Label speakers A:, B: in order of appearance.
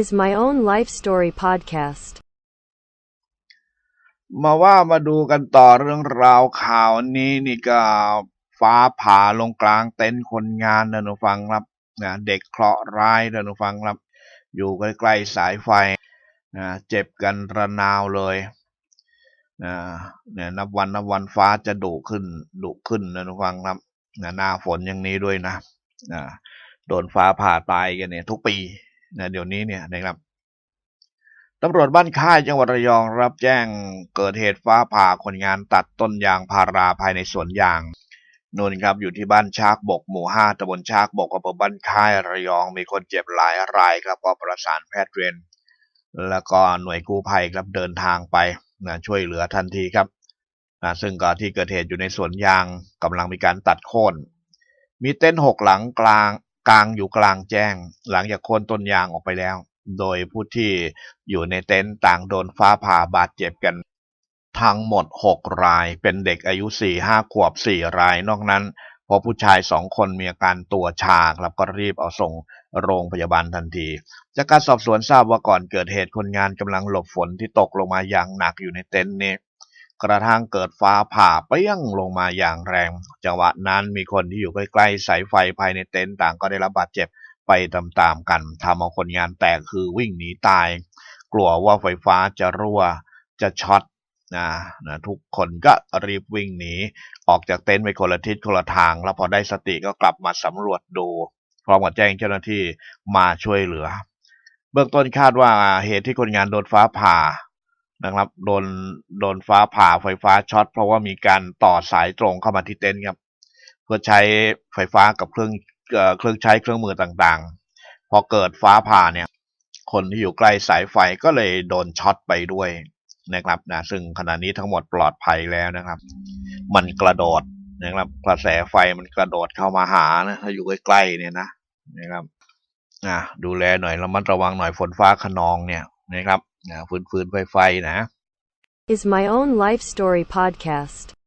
A: is my own life story podcast.
B: มาว่ามาดูกันต่อเรื่องราวข่าวนี้นี่ก็ฟ้าผ่าลงกลางเต็นท์คนงานนะหนูฟังครับนะเด็กเคราะห์ร้ายนะหนูฟังครับ อยู่ใกล้ๆสายไฟนะเจ็บกันระนาวเลยนะเนี่ยนับวันนับวันฟ้าจะดุขึ้นดุขึ้นนะหนูฟังครับนะหน้าฝนอย่างนี้ด้วยนะนะโดนฟ้าผ่าตายกันเนี่ยทุกปี นะเดี๋ยวนี้เนี่ยนะครับตำรวจบ้านค่ายจังหวัดระยองรับแจ้งเกิดเหตุฟ้าผ่าคนงานตัดต้นยางพาราภายในสวนยางนู่นครับอยู่ที่บ้านชากบกหมู่ห้าตำบลชากบกอำเภอบ้านค่ายระยองมีคนเจ็บหลายรายครับก็ประสานแพทย์เวรแล้วก็หน่วยกู้ภัยครับเดินทางไปนะช่วยเหลือทันทีครับนะซึ่งก็ที่เกิดเหตุอยู่ในสวนยางกำลังมีการตัดโค่นมีเต็นท์หกหลังกลาง กลางอยู่กลางแจ้ง หลังจากโค่นต้นยางออกไปแล้ว โดยผู้ที่อยู่ในเต็นท์ต่างโดนฟ้าผ่าบาดเจ็บกัน ทั้งหมด 6 รายเป็นเด็กอายุ 4-5 ขวบ 4 รายนอกนั้นพอผู้ชาย2คนมีอาการตัวชาครับก็รีบเอาส่งโรงพยาบาลทันที จากการสอบสวนทราบว่าก่อนเกิดเหตุคนงานกำลังหลบฝนที่ตกลงมาอย่างหนักอยู่ในเต็นท์นี้ กระทั่งเกิดฟ้าผ่าเปรี้ยงลงมาอย่างแรง จังหวะนั้นมีคนที่อยู่ใกล้ๆสายไฟภายในเต็นท์ต่างก็ได้รับบาดเจ็บไปตามๆกันทำเอาคนงานแตกคือวิ่งหนีตาย กลัวว่าไฟฟ้าจะรั่วจะช็อตนะนะทุกคนก็รีบวิ่งหนีออกจากเต็นท์ไปคนละทิศคนละทาง แล้วพอได้สติก็กลับมาสำรวจดูพร้อมกับแจ้งเจ้าหน้าที่มาช่วยเหลือ เบื้องต้นคาดว่าเหตุที่คนงานโดนฟ้าผ่า นะครับ โดนโดนฟ้าผ่าไฟฟ้าช็อต เพราะว่ามีการต่อสายตรงเข้ามาที่เต็นท์ครับ เพื่อใช้ไฟฟ้ากับเครื่องเอเครื่องใช้เครื่องมือต่างๆ พอเกิดฟ้าผ่าเนี่ย คนที่อยู่ใกล้สายไฟก็เลยโดนช็อตไปด้วยนะครับนะซึ่งขณะนี้ทั้งหมดปลอดภัยแล้วนะครับ มันกระโดดนะครับกระแสไฟมันกระโดดเข้ามาหานะถ้าอยู่ใกล้ๆเนี่ยนะนะครับอะดูแลหน่อยระมัดระวังหน่อยฝนฟ้าขนองเนี่ย นะครับนะฟืนๆไฟๆนะ
A: Is my own life story podcast.